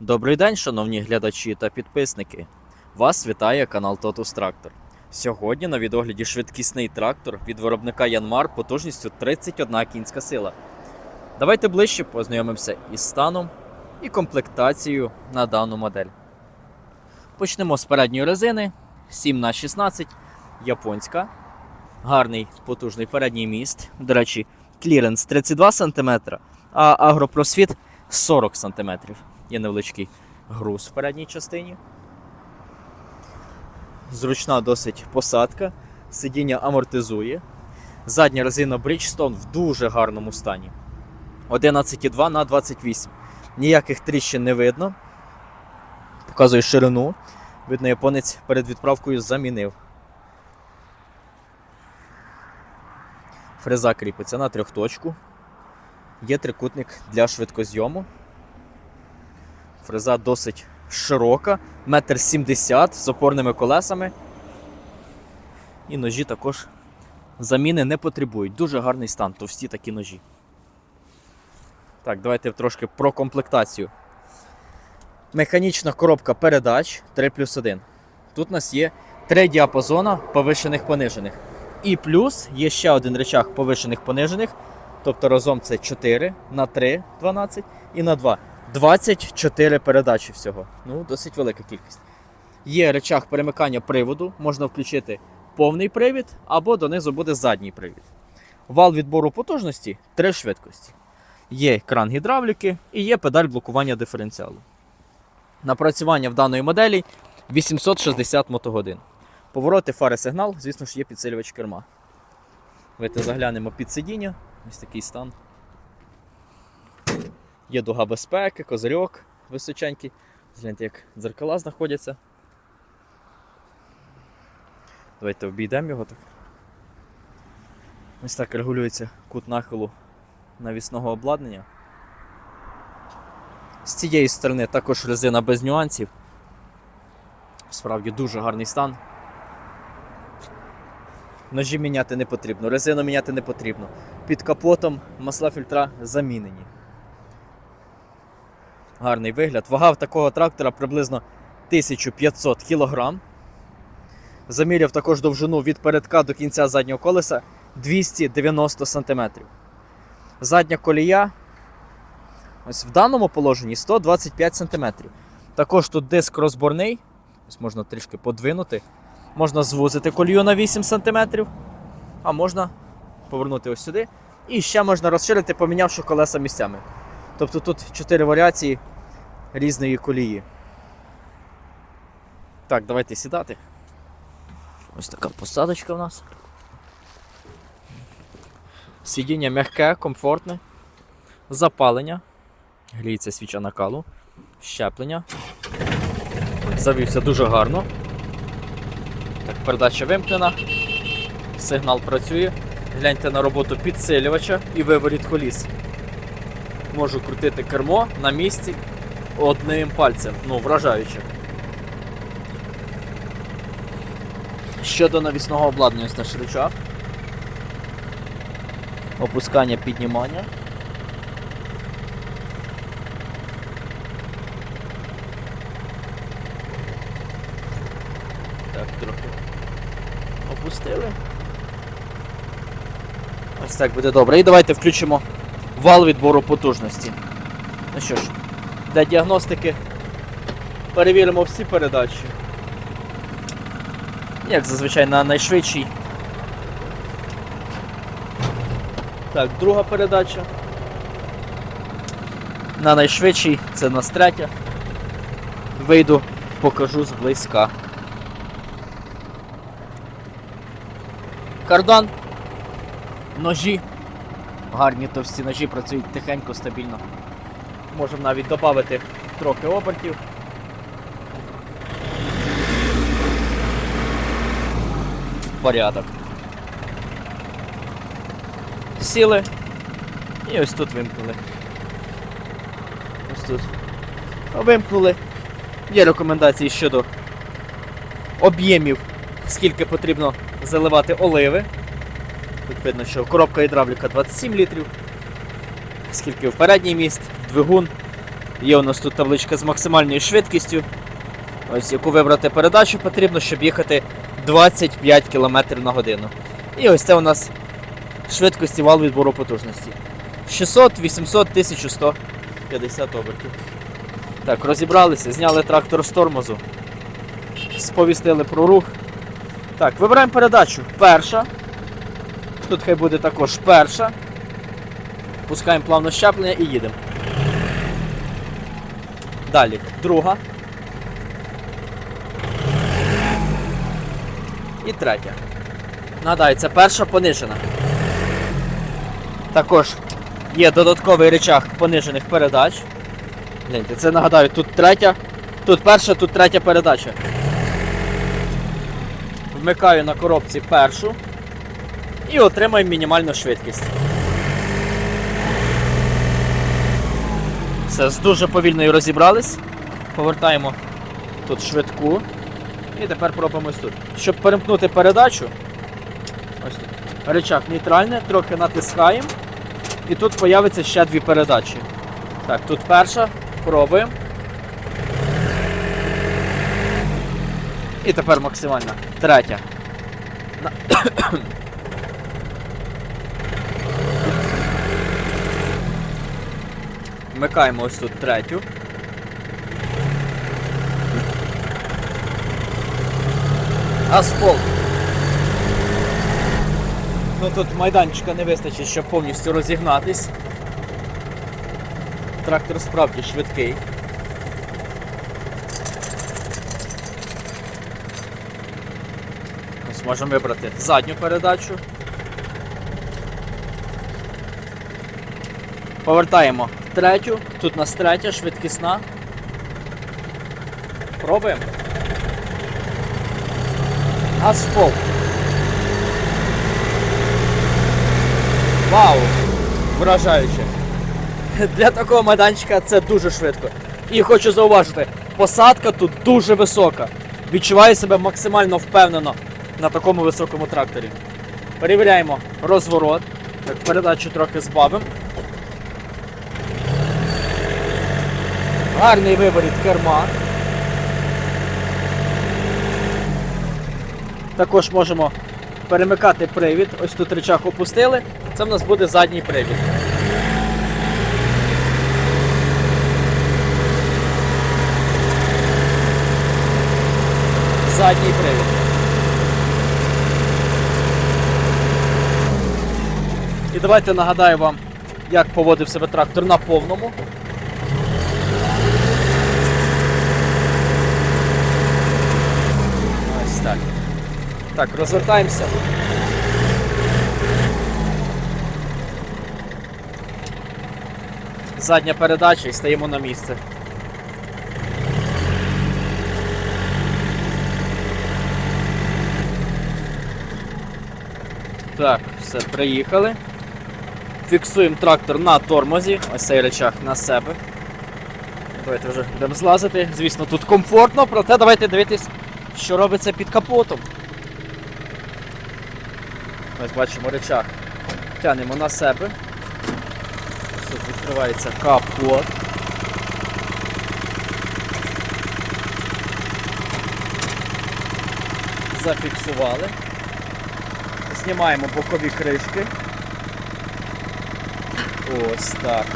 Добрий день, шановні глядачі та підписники. Вас вітає канал Totus Tractor. Сьогодні на відогляді швидкісний трактор від виробника Янмар потужністю 31 кінська сила. Давайте ближче познайомимося із станом і комплектацією на дану модель. Почнемо з передньої резини 7х16 японська. Гарний потужний передній міст. До речі, кліренс 32 см, а агропросвіт 40 см. Є невеличкий груз в передній частині. Зручна досить посадка. Сидіння амортизує. Задня резина Bridgestone в дуже гарному стані. 11,2 на 28. Ніяких тріщин не видно. Показує ширину. Видно, японець перед відправкою замінив. Фреза кріпиться на трьохточку. Є трикутник для швидкозйому. Фреза досить широка, метр сімдесят з опорними колесами. І ножі також заміни не потребують. Дуже гарний стан, товсті такі ножі. Так, давайте трошки про комплектацію. Механічна коробка передач 3 плюс 1. Тут у нас є три діапазона повишених понижених. І плюс є ще один речах повишених понижених. Тобто разом це 4 на 3 12 і на 2. 24 передачі всього. Ну, досить велика кількість. Є речах перемикання приводу, можна включити повний привід або донизу буде задній привід. Вал відбору потужності 3 швидкості. Є кран гідравліки і є педаль блокування диференціалу. Напрацювання в даної моделі 860 мотогодин. Повороти, фари, сигнал, звісно ж, є підсилювач керма. Давайте заглянемо під сидіння. Ось такий стан. Є дуга безпеки, козирьок височенький. Гляньте, як дзеркала знаходяться. Давайте обійдемо його так. Ось так регулюється кут нахилу навісного обладнання. З цієї сторони також резина без нюансів. Справді дуже гарний стан. Ножі міняти не потрібно, резину міняти не потрібно. Під капотом масла фільтра замінені. Гарний вигляд. Вага в такого трактора приблизно 1500 кг. Заміряв також довжину від передка до кінця заднього колеса 290 см. Задня колія ось в даному положенні 125 см. Також тут диск розборний. Ось можна трішки подвинути. Можна звузити колію на 8 см, а можна повернути ось сюди. І ще можна розширити, помінявши колеса місцями. Тобто тут 4 варіації різної колії. Так, давайте сідати. Ось така посадочка в нас. Сидіння м'яке, комфортне, запалення, гріється свіча накалу, щеплення. Завівся дуже гарно. Так, передача вимкнена, сигнал працює. Гляньте на роботу підсилювача і виворіт коліс. Можу крутити кермо на місці одним пальцем. Ну, вражаюче. Щодо навісного обладнання ось наш. Опускання, піднімання. Так, трохи опустили. Ось так буде добре. І давайте включимо вал відбору потужності. Ну що ж, для діагностики перевіримо всі передачі. Як зазвичай на найшвидшій. Так, друга передача. На найшвидшій це нас третя. Вийду, покажу зблизька. Кардан. Ножі. Гарні товсті ножі працюють тихенько, стабільно. Можемо навіть додати трохи обертів. Порядок. Сіли. І ось тут вимкнули. Ось тут. Вимкнули. Є рекомендації щодо об'ємів, скільки потрібно заливати оливи. Тут видно, що коробка гідравліка 27 літрів, скільки в передній міст, в двигун Є у нас тут табличка з максимальною швидкістю. Ось яку вибрати передачу потрібно, щоб їхати 25 км на годину. І ось це у нас швидкості вал відбору потужності. 600, 800, 1150 обертів. Так, розібралися, зняли трактор з тормозу, сповістили про рух. Так, вибираємо передачу. Перша. Тут хай буде також перша. Пускаємо плавно щеплення і їдемо. Далі, друга. І третя. Нагадаю, це перша понижена. Також є додатковий речах понижених передач. Гляньте, це нагадаю, тут третя, тут перша, тут третя передача. Вмикаю на коробці першу і отримаю мінімальну швидкість. Все, з дуже повільною розібрались. Повертаємо тут швидку. І тепер пробуємо ось тут. Щоб перемкнути передачу, ось тут. Речах нейтральне, трохи натискаємо. І тут появиться ще дві передачі. Так, тут перша, пробуємо. І тепер максимальна. Третя. Вмикаємо ось тут третю. Аспол. Ну тут майданчика не вистачить, щоб повністю розігнатись. Трактор справді швидкий. Ось можемо вибрати задню передачу. Повертаємо третю. Тут у нас третя, швидкісна. Пробуємо. Газ пол. Вау! Вражаюче. Для такого майданчика це дуже швидко. І хочу зауважити, посадка тут дуже висока. Відчуваю себе максимально впевнено на такому високому тракторі. Перевіряємо розворот. Так, передачу трохи збавимо. Гарний виворіт керма. Також можемо перемикати привід. Ось тут речах опустили. Це в нас буде задній привід. Задній привід. І давайте нагадаю вам, як поводив себе трактор на повному. Ось так. Так, розвертаємося. Задня передача і стаємо на місце. Так, все, приїхали. Фіксуємо трактор на тормозі, ось цей речах на себе. Давайте вже будемо злазити. Звісно, тут комфортно, проте давайте дивитись, що робиться під капотом. Ось бачимо речах. Тянемо на себе. Ось тут відкривається капот. Зафіксували. Знімаємо бокові кришки. Ось так.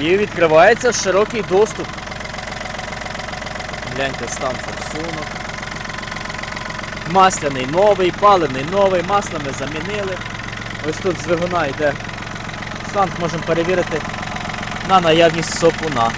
І відкривається широкий доступ. Гляньте стан форсунок. Масляний новий, паливний новий, масло ми замінили. Ось тут з двигуна йде шланг, можемо перевірити на наявність сопуна.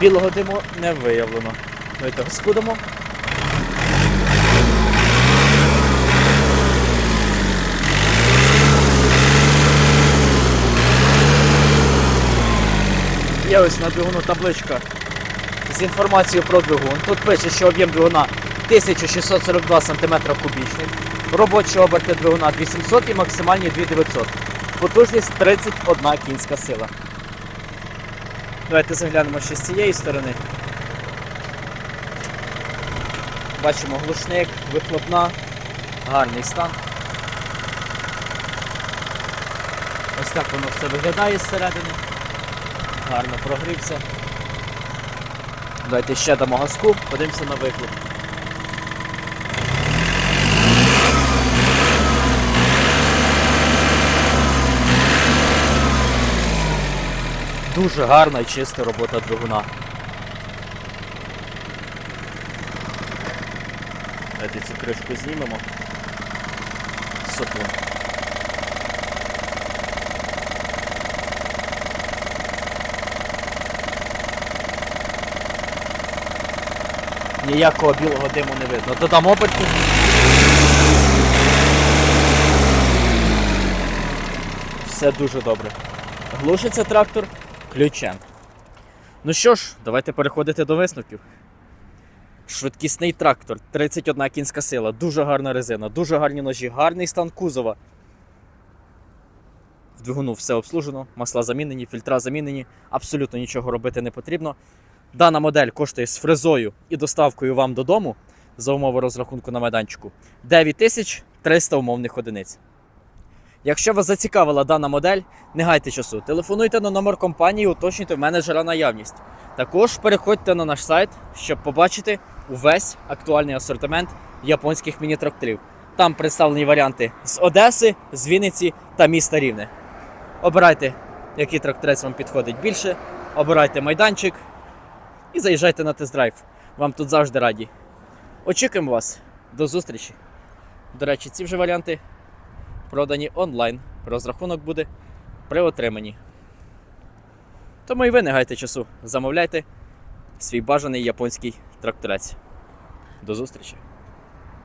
Білого диму не виявлено. Давайте розкудимо. є ось на двигуну табличка з інформацією про двигун. Тут пише, що об'єм двигуна 1642 см кубічних, робочі оберти двигуна 800 і максимальні 2900. Потужність 31 кінська сила. Давайте заглянемо ще з цієї сторони. Бачимо глушник, вихлопна, гарний стан. Ось так воно все виглядає зсередини. Гарно прогрівся. Давайте ще дамо газку, подивимося на вихлоп. Дуже гарна і чиста робота двигуна. Давайте цю кришку знімемо. Сопло. Ніякого білого диму не видно. Додамо опитку. Все дуже добре. Глушиться трактор ключем. Ну що ж, давайте переходити до висновків. Швидкісний трактор, 31 кінська сила, дуже гарна резина, дуже гарні ножі, гарний стан кузова. В двигуну все обслужено, масла замінені, фільтра замінені, абсолютно нічого робити не потрібно. Дана модель коштує з фрезою і доставкою вам додому за умови розрахунку на майданчику 9300 умовних одиниць. Якщо вас зацікавила дана модель, не гайте часу. Телефонуйте на номер компанії, уточнюйте менеджера наявність. Також переходьте на наш сайт, щоб побачити увесь актуальний асортимент японських міні-тракторів. Там представлені варіанти з Одеси, з Вінниці та міста Рівне. Обирайте, який тракторець вам підходить більше, обирайте майданчик і заїжджайте на тест-драйв. Вам тут завжди раді. Очікуємо вас. До зустрічі. До речі, ці вже варіанти продані онлайн. Розрахунок буде при отриманні. Тому і ви не гайте часу. Замовляйте свій бажаний японський тракторець. До зустрічі!